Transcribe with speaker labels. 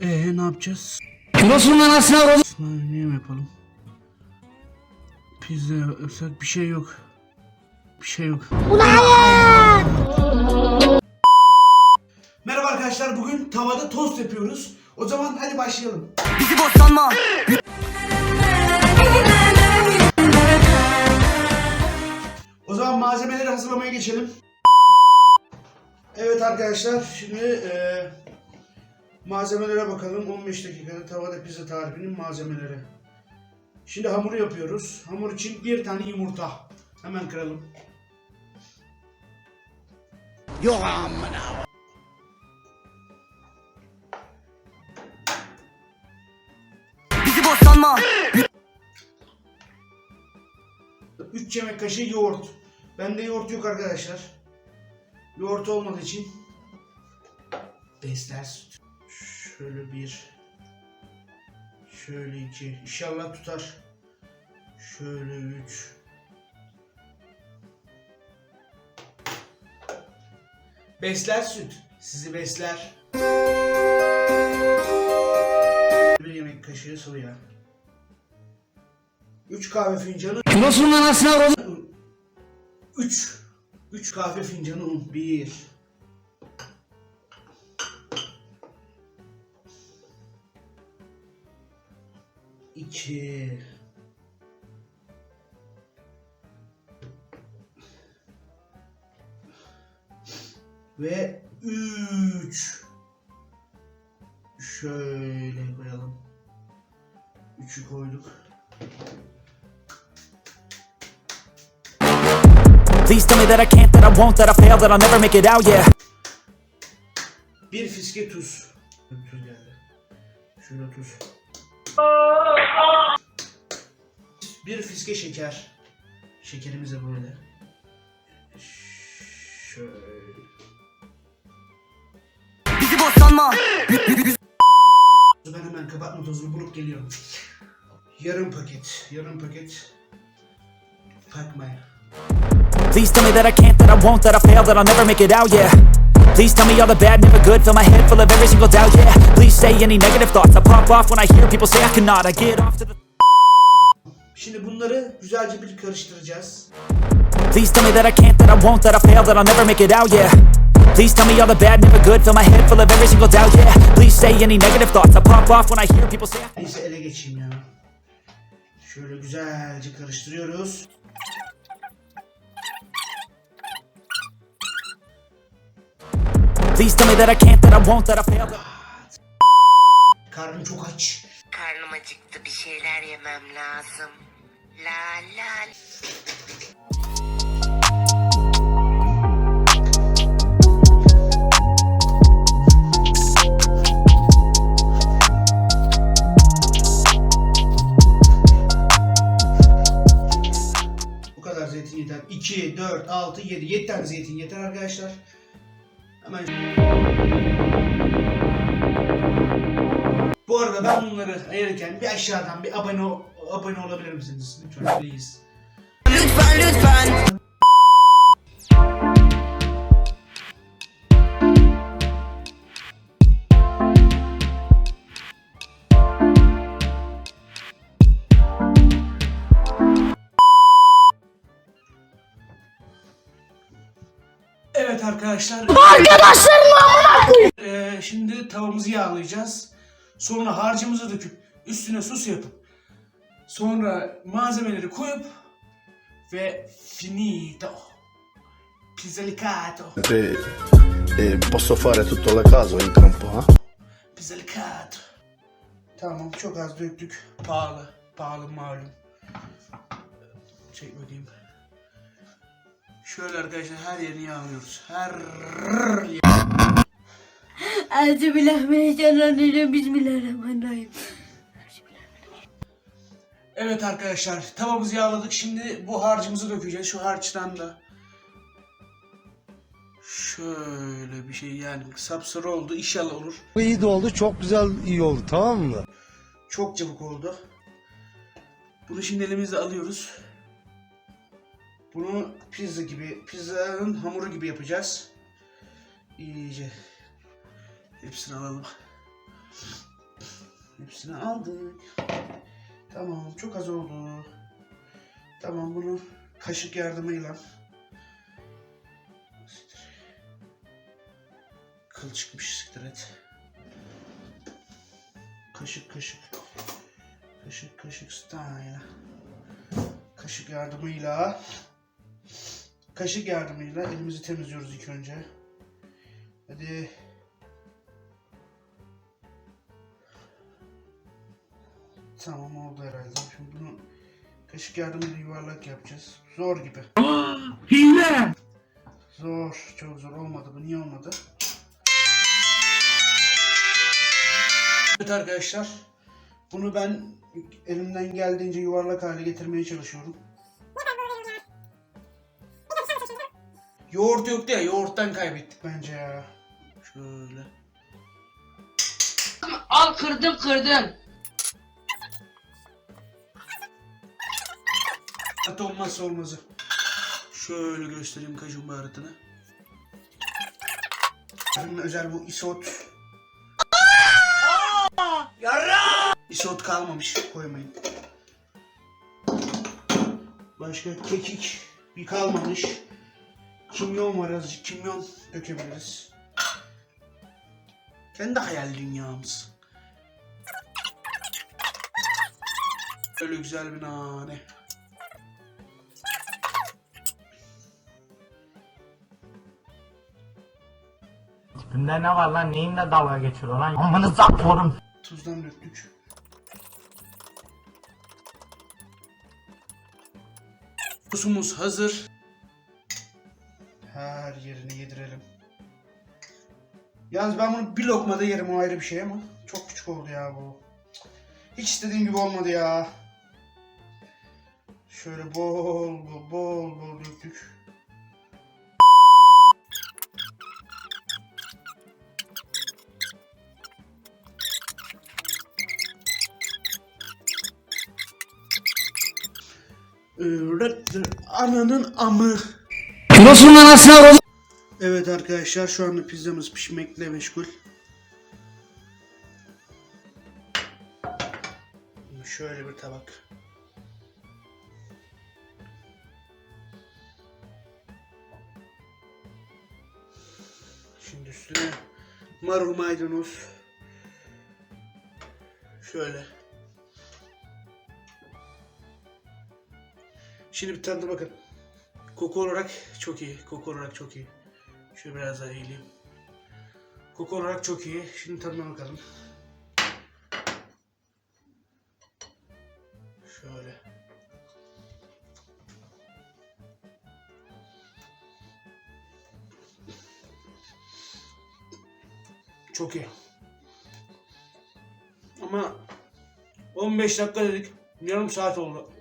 Speaker 1: Ee ne yapacağız? Burasının anasını alalım. Ne yapalım? Pizza yapsak bir şey yok. Bir şey yok.
Speaker 2: Ulan!
Speaker 1: Merhaba arkadaşlar bugün tavada tost yapıyoruz. O zaman hadi başlayalım. Bizi boş sanma. o zaman malzemeleri hazırlamaya geçelim. Evet arkadaşlar şimdi e, Malzemelere bakalım. 15 dakikada tavada pizza tarifinin malzemeleri. Şimdi hamuru yapıyoruz. Hamur için bir tane yumurta. Hemen kıralım. Yok amına. Bizi bozlanma. 3 yemek kaşığı yoğurt. Bende yoğurt yok arkadaşlar. Yoğurt olmadığı için besler süt. Şöyle bir. Şöyle iki. İnşallah tutar. Şöyle üç. Besler süt. Sizi besler. Bir yemek kaşığı soya. 3 kahve fincanı. Kilosunun anasına koydum. 3 3 kahve fincanı un. 1 2 ve 3 şöyle koyalım 3'ü koyduk Please tell me that I can't, that I won't, that I fail, that I'll never make it out, yeah. Bir fiske tuz. Tuz geldi. Şurada tuz. Bir fiske şeker. Şekerimiz de böyle. Şöyle. Bizi boş ben hemen kapatma tozunu bulup geliyorum. Yarım paket. Yarım paket. Takmaya. Please tell me that I can't, that I won't, that I fail, that I'll never make it out, yeah. Please tell me all the bad, never good Fill my head full of every single doubt, yeah Please say any negative thoughts I pop off when I hear people say I cannot I get off to the... Şimdi bunları güzelce bir karıştıracağız. Please tell me that I can't, that I won't, that I fail, that I'll never make it out, yeah Please tell me all the bad, never good Fill my head full of every single doubt, yeah Please say any negative thoughts I pop off when I hear people say I... Neyse ele geçeyim ya. Şöyle güzelce karıştırıyoruz. Please tell me that I can't, that I won't, that I failed. Karnım çok aç. Karnım acıktı bir şeyler yemem lazım. La la. Bu kadar zeytin yeter. 2, 4, 6, 7, 7 tane zeytin yeter arkadaşlar. Hemen Bu arada ben bunları ayırırken bir aşağıdan bir abone abone olabilir misiniz? Lütfen please. Lütfen lütfen. arkadaşlar. Arkadaşlarım amına koyayım. Ee, şimdi tavamızı yağlayacağız. Sonra harcımızı döküp üstüne sos yapıp sonra malzemeleri koyup ve finito. Pizzalicato. E, e, posso fare tutto la casa in campo ha? Pizzalicato. Tamam çok az döktük. Pahalı. Pahalı malum. Şey ödeyeyim. Şöyle arkadaşlar her yerini yağlıyoruz. Her yer. Elhamdülillahirrahmanirrahim. Bismillahirrahmanirrahim. Evet arkadaşlar tavamızı yağladık. Şimdi bu harcımızı dökeceğiz. Şu harçtan da. Şöyle bir şey yani sapsarı oldu. İnşallah olur.
Speaker 3: Bu iyi de oldu. Çok güzel iyi oldu. Tamam mı?
Speaker 1: Çok çabuk oldu. Bunu şimdi elimizle alıyoruz. Bunu pizza gibi, pizzanın hamuru gibi yapacağız. İyice hepsini alalım. Hepsini aldık. Tamam, çok az oldu. Tamam, bunu kaşık yardımıyla kıl çıkmış siktir et. Kaşık kaşık. Kaşık kaşık style. Kaşık yardımıyla Kaşık yardımıyla elimizi temizliyoruz ilk önce. Hadi. Tamam oldu herhalde. Şimdi bunu kaşık yardımıyla yuvarlak yapacağız. Zor gibi. Hile! Zor. Çok zor olmadı. Bu niye olmadı? Evet arkadaşlar. Bunu ben elimden geldiğince yuvarlak hale getirmeye çalışıyorum. Yoğurt yoktu ya yoğurttan kaybettik bence ya. Şöyle. Al kırdın kırdın. At olmazsa olmazı. Şöyle göstereyim kaju baharatını. özel bu isot. Yara! Isot kalmamış koymayın. Başka kekik bir kalmamış. Kimyon var azıcık kimyon dökebiliriz. Kendi hayal dünyamız. Öyle güzel bir nane.
Speaker 3: Tipimde ne var lan? Neyimle dalga geçiyor lan? Amanı
Speaker 1: zapporum. Tuzdan döktük. Kusumuz hazır her yerine yedirelim. Yalnız ben bunu bir lokmada yerim o ayrı bir şey ama çok küçük oldu ya bu. Hiç istediğim gibi olmadı ya. Şöyle bol bol bol bol döktük. Ee, Ananın amı. Kilosunun anasına koy. Evet arkadaşlar şu anda pizzamız pişmekle meşgul. Şöyle bir tabak. Şimdi üstüne marul maydanoz. Şöyle. Şimdi bir tane bakın. Koku olarak çok iyi. Koku olarak çok iyi. Şöyle biraz daha eğileyim. Koku olarak çok iyi. Şimdi tadına bakalım. Şöyle. Çok iyi. Ama 15 dakika dedik. Yarım saat oldu.